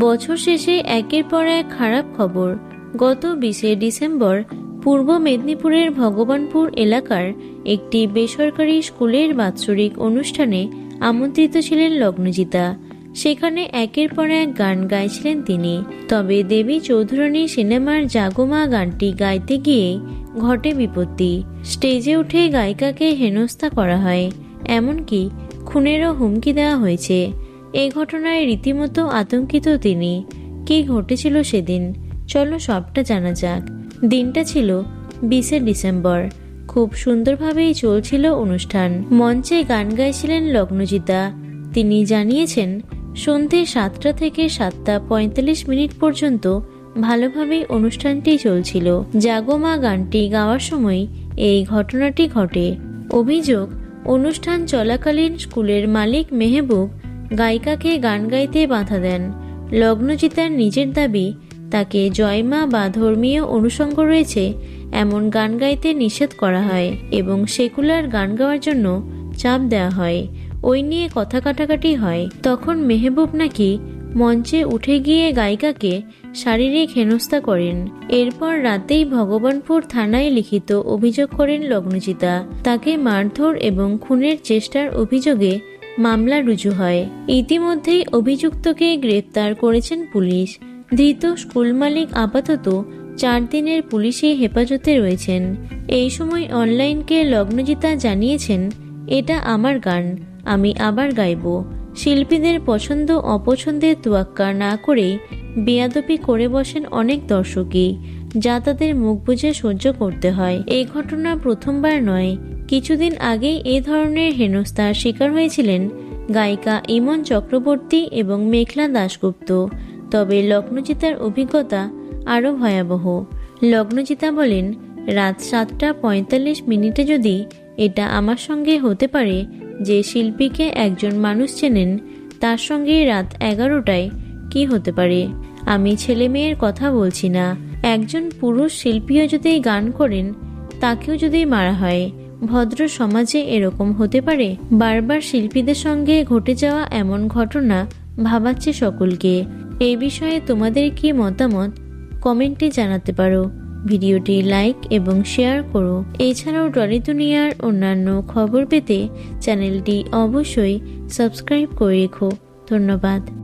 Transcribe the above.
বছর শেষে একের পর এক খারাপ খবর। গত বিশে ডিসেম্বর, পূর্ব মেদিনীপুরের ভগবানপুর এলাকার একটি বেসরকারি স্কুলের বাৎসরিক অনুষ্ঠানে আমন্ত্রিত ছিলেন লগ্নজিতা। সেখানে একের পর এক গান গাইছিলেন তিনি। তবে দেবী চৌধুরানী সিনেমার জাগোমা গানটি গাইতে গিয়ে ঘটে বিপত্তি। স্টেজে উঠে গায়িকাকে হেনস্থা করা হয়। এমনকি খুনেরও হুমকি দেওয়া হয়েছে। এই ঘটনায় রীতিমতো আতঙ্কিত তিনি। কি ঘটেছিল সেদিন? চলো সবটা জানা যাক। দিনটা ছিল বিশে ডিসেম্বর। খুব সুন্দরভাবেই চলছিল অনুষ্ঠান। মঞ্চে গান গাইছিলেন লগ্নজিতা। তিনি জানিয়েছেন, সন্ধে সাতটা থেকে সাতটা পঁয়তাল্লিশ মিনিট পর্যন্ত ভালোভাবেই অনুষ্ঠানটি চলছিল। জাগোমা গানটি গাওয়ার সময় এই ঘটনাটি ঘটে। অভিযোগ, অনুষ্ঠান চলাকালীন স্কুলের মালিক মেহবুব গায়িকাকে গান গাইতে বাধা দেন। লগ্নজিতার নিজের দাবি, তাকে জয়মা বা ধর্মীয় অনুষঙ্গ রয়েছে এমন গান গাইতে নিষেধ করা হয় এবং সেকুলার গান গাওয়ার জন্য চাপ দেওয়া হয়। ওই নিয়ে কথা কাটাকাটি হয়। তখন মেহবুব নাকি মঞ্চে উঠে গিয়ে গায়িকাকে শারীরিক হেনস্থা করেন। এরপর রাতেই ভগবানপুর থানায় লিখিত অভিযোগ করেন লগ্নজিতা। তাকে মারধর এবং খুনের চেষ্টার অভিযোগে মামলা রুজু হয়। ইতিমধ্যেই অভিযুক্তকে গ্রেপ্তার করেছেন পুলিশ। ধৃত স্কুল মালিক আপাতত চার দিনের পুলিশি হেফাজতে রয়েছেন। এই সময় অনলাইনকে লগ্নজিতা জানিয়েছেন, এটা আমার গান, আমি আবার গাইব। শিল্পীদের পছন্দ অপছন্দের তোয়াক্কা না করে বেয়াদপি করে বসেন অনেক দর্শকই, যা তাদের মুখ বুঝে সহ্য করতে হয়। এই ঘটনা প্রথমবার নয় কিছুদিন আগেই এ ধরনের হেনস্থার শিকার হয়েছিলেন গায়িকা ইমন চক্রবর্তী এবং মেঘলা দাশগুপ্ত। তবে লগ্নজিতার অভিজ্ঞতা আরও ভয়াবহ। লগ্নজিতা বলেন, রাত সাতটা পঁয়তাল্লিশ মিনিটে যদি এটা আমার সঙ্গে হতে পারে, যে শিল্পীকে একজন মানুষ চেনেন, তার সঙ্গে রাত এগারোটায় কি হতে পারে? আমি ছেলে মেয়ের কথা বলছি না। একজন পুরুষ শিল্পীও যদি গান করেন, তাকেও যদি মারা হয় ভদ্র সমাজে এরকম হতে পারে। বারবার শিল্পীদের সঙ্গে ঘটে যাওয়া এমন ঘটনা ভাবাচ্ছে সকলকে। এই বিষয়ে তোমাদের কি মতামত? কমেন্টে জানাতে পারো। ভিডিওটি লাইক এবং শেয়ার করো। এছাড়াও টলি দুনিয়ার অন্যান্য খবর পেতে চ্যানেলটি অবশ্যই সাবস্ক্রাইব করে রেখো। ধন্যবাদ।